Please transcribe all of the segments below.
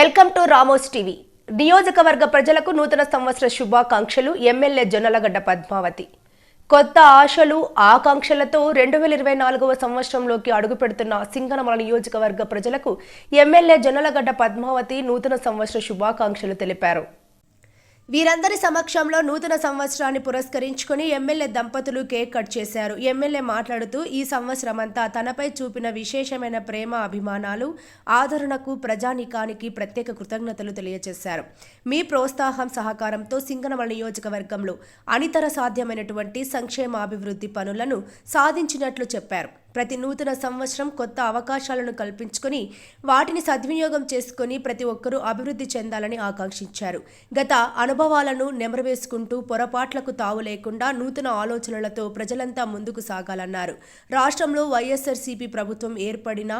Welcome to Ramos TV. నియోజకవర్గ ప్రజలకు నూతన సంవత్సర శుభాకాంక్షలు ఎమ్మెల్యే జొన్నలగడ్డ పద్మావతి. కొత్త ఆశలు ఆకాంక్షలతో రెండు వేల ఇరవై నాలుగవ సంవత్సరంలోకి అడుగుపెడుతున్న సింగనమల నియోజకవర్గ ప్రజలకు ఎమ్మెల్యే జొన్నలగడ్డ పద్మావతి నూతన సంవత్సర శుభాకాంక్షలు తెలిపారు. వీరందరి సమక్షంలో నూతన సంవత్సరాన్ని పురస్కరించుకుని ఎమ్మెల్యే దంపతులు కేక్ కట్ చేశారు. ఎమ్మెల్యే మాట్లాడుతూ ఈ సంవత్సరమంతా తనపై చూపిన విశేషమైన ప్రేమ అభిమానాలు ఆదరణకు ప్రజానికానికి ప్రత్యేక కృతజ్ఞతలు తెలియజేశారు. మీ ప్రోత్సాహం సహకారంతో సింగనమల నియోజకవర్గంలో అనితర సాధ్యమైనటువంటి సంక్షేమాభివృద్ధి పనులను సాధించినట్లు చెప్పారు. ప్రతి నూతన సంవత్సరం కొత్త అవకాశాలను కల్పించుకొని వాటిని సద్వినియోగం చేసుకొని ప్రతి ఒక్కరూ అభివృద్ధి చెందాలని ఆకాంక్షించారు. గత అనుభవాలను నెమరవేసుకుంటూ పొరపాట్లకు తావు లేకుండా నూతన ఆలోచనలతో ప్రజలంతా ముందుకు సాగాలన్నారు. రాష్ట్రంలో వైఎస్ఆర్సీపీ ప్రభుత్వం ఏర్పడిన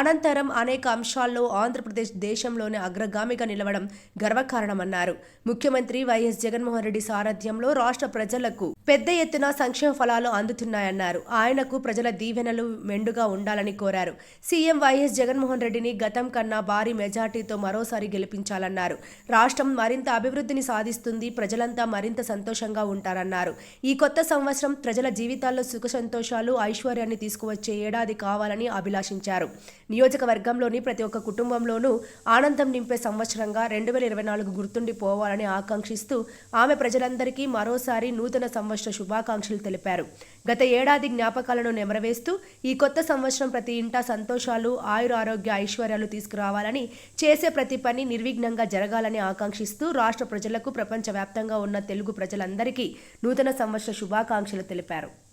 అనంతరం అనేక అంశాల్లో ఆంధ్రప్రదేశ్ దేశంలోనే అగ్రగామిగా నిలవడం గర్వకారణమన్నారు. ముఖ్యమంత్రి వైఎస్ జగన్మోహన్ రెడ్డి సారథ్యంలో రాష్ట్ర ప్రజలకు పెద్ద ఎత్తున సంక్షేమ ఫలాలు అందుతున్నాయన్నారు. ఆయనకు ప్రజల దీవెనలు మెండుగా ఉండాలని కోరారు. సీఎం వైఎస్ జగన్మోహన్ రెడ్డిని గతం కన్నా భారీ మెజార్టీతో మరోసారి గెలిపించాలన్నారు. రాష్ట్రం మరింత అభివృద్ధిని సాధిస్తుంది ప్రజలంతా మరింత సంతోషంగా ఉంటారన్నారు. ఈ కొత్త సంవత్సరం ప్రజల జీవితాల్లో సుఖ సంతోషాలు ఐశ్వర్యాన్ని తీసుకువచ్చే ఏడాది కావాలని అభిలాషించారు. నియోజకవర్గంలోని ప్రతి ఒక్క కుటుంబంలోనూ ఆనందం నింపే సంవత్సరంగా రెండు వేల ఇరవై నాలుగు గుర్తుండిపోవాలని ఆకాంక్షిస్తూ ఆమె ప్రజలందరికీ మరోసారి నూతన సంవత్సర శుభాకాంక్షలు తెలిపారు. గత ఏడాది జ్ఞాపకాలను నెమరవేస్తూ ఈ కొత్త సంవత్సరం ప్రతి ఇంటా సంతోషాలు ఆయుర ఆరోగ్య ఐశ్వర్యాలు తీసుకురావాలని చేసే ప్రతి పని నిర్విఘ్నంగా జరగాలని ఆకాంక్షిస్తూ రాష్ట్ర ప్రజలకు ప్రపంచవ్యాప్తంగా ఉన్న తెలుగు ప్రజలందరికీ నూతన సంవత్సర శుభాకాంక్షలు తెలిపారు.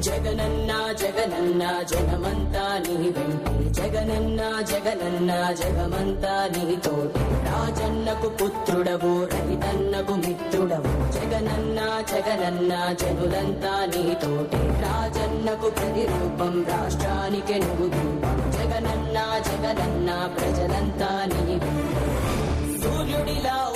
జగనన్న జగనన్న జగమంతా నీ వెంటే. జగనన్న జగనన్న జగమంతా నీ తోటి. రాజన్నకు పుత్రుడవు రైతన్నకు మిత్రుడవు. జగనన్న జగనన్న జనులంతా నీ తోటి. రాజన్నకు ప్రతిరూపం రాష్ట్రానికి నువ్వు జగనన్న జగనన్న ప్రజలంతా నీ సూర్యుడిలా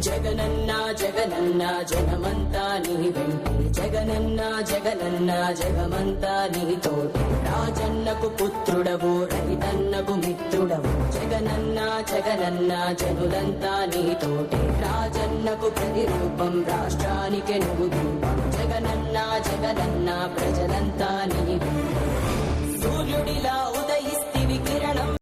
జగనన్న జగనన్న జగమంతా నీ వెంటే. జగనన్న జగనన్న జగమంతా నీ రాజన్నకు పుత్రుడవు రైతన్నకు మిత్రుడవు. జగనన్న జగనన్న జనులంతా నీ తోటి. రాజన్నకు ప్రతిరూపం రాష్ట్రానికి నువ్వు జగనన్న జగనన్న ప్రజలంతా నీ వెంటే.